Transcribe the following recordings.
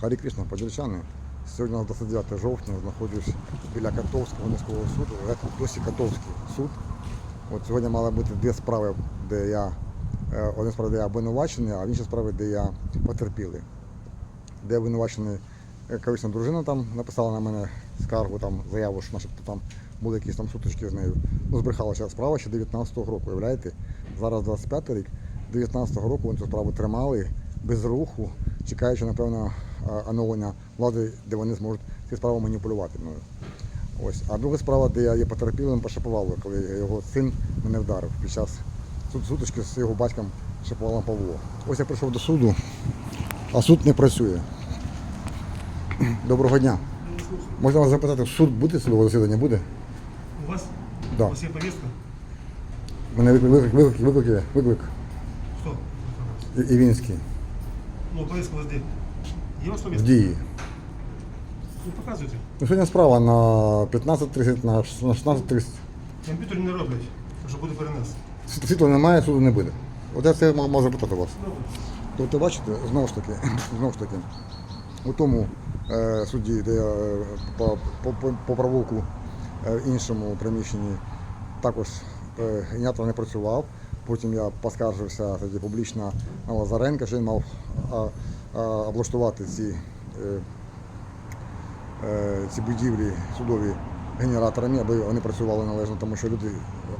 Харі Кришна, подільчани. Сьогодні у нас 29 жовтня, знаходжусь біля Котовського міського суду. Це досі Котовський суд. От сьогодні мали бути дві справи, де я е, одна справа, де я обвинувачений, а інша справа, де я потерпілий. Де обвинувачений е, колишня дружина там написала на мене скаргу, там, заяву, що начебто там були якісь там сутички з нею. Ну, збрехалася справа ще 19-го року, уявляєте? Зараз 25 рік, 19-го року вони цю справу тримали без руху, чекаючи, напевно, оновлення влади, де вони зможуть ці справи маніпулювати мною. Ось. А друга справа, де я є потерпілим по Шаповалу, коли його син мене вдарив під час сутички з його батьком Шаповалом Павло. Ось я прийшов до суду, а суд не працює. Доброго дня. Можна вас запитати, суд буде судове засідання буде? У вас? Да. У вас є повістка? Мене виклик, виклик, виклик, виклик, виклик Хто? І- Івінський Ну, у вас? Є у вас в дії. Ну, показуйте. Ну, сьогодні справа на 15.30, на 16.30. Комп'ютер не роблять, що буде перенес. Світла немає, суду не буде. От я це можу запитати вас. Тобто, бачите, знову ж таки, знову ж таки, у тому е, суді, де я е, по, по, по, по провулку е, в іншому приміщенні також е, генератор не працював. Потім я поскаржився тоді публічно на Лазаренка, що він мав облаштувати ці, е, е, ці будівлі судові генераторами, аби вони працювали належно, тому що люди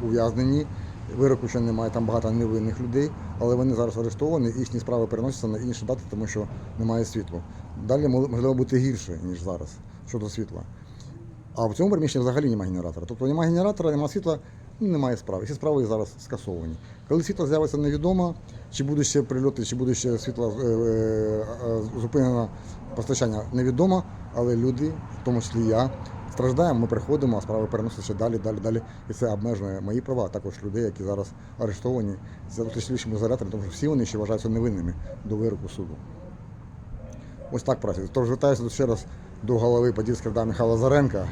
ув'язнені, вироку ще немає, там багато невинних людей, але вони зараз арештовані, їхні справи переносяться на інші дати, тому що немає світла. Далі можливо бути гірше, ніж зараз щодо світла. А в цьому приміщенні взагалі немає генератора. Тобто немає генератора, немає світла, ну, немає справи. Всі справи зараз скасовані. Коли світло з'явиться, невідомо, чи буде ще прильоти, чи буде ще світло е, е, е, зупинено постачання, невідомо, але люди, в тому числі я, страждаємо, ми приходимо, а справи переносяться далі, далі, далі. І це обмежує мої права, а також людей, які зараз арештовані за внутрішніми ізоляторами, тому що всі вони ще вважаються невинними до вироку суду. Ось так працює. Тож звертаюся ще раз до голови Подільської РДА Михайла Заренка,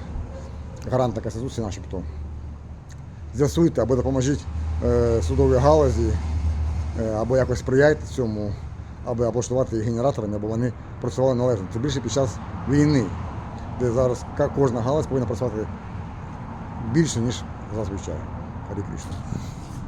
гаранта Конституції начебто. З'ясуйте або допоможіть е, судовій галузі, е, або якось сприяйте цьому, аби облаштувати їх генераторами, або вони працювали належно. Це більше під час війни, де зараз кожна галузь повинна працювати більше, ніж зазвичай. Харі Кришна.